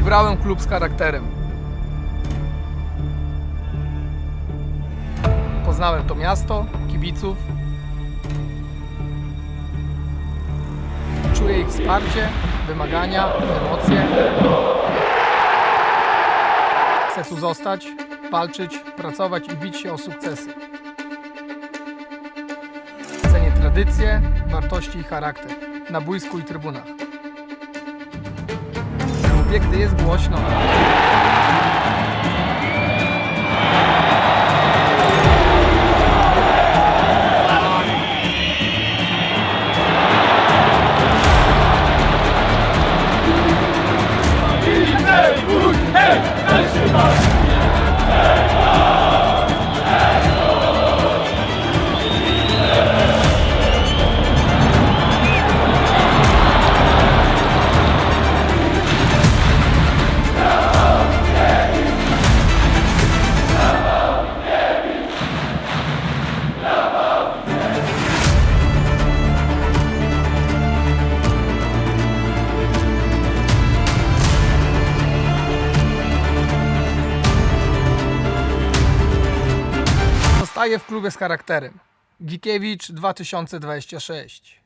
Wybrałem klub z charakterem. Poznałem to miasto, kibiców. Czuję ich wsparcie, wymagania, emocje. Chcę tu zostać, walczyć, pracować i bić się o sukcesy. Cenię tradycje, wartości i charakter na boisku i trybunach. Gdzie, gdy jest głośno. Hey! Hey! Hey! Zostaję w klubie z charakterem. Gikiewicz 2026.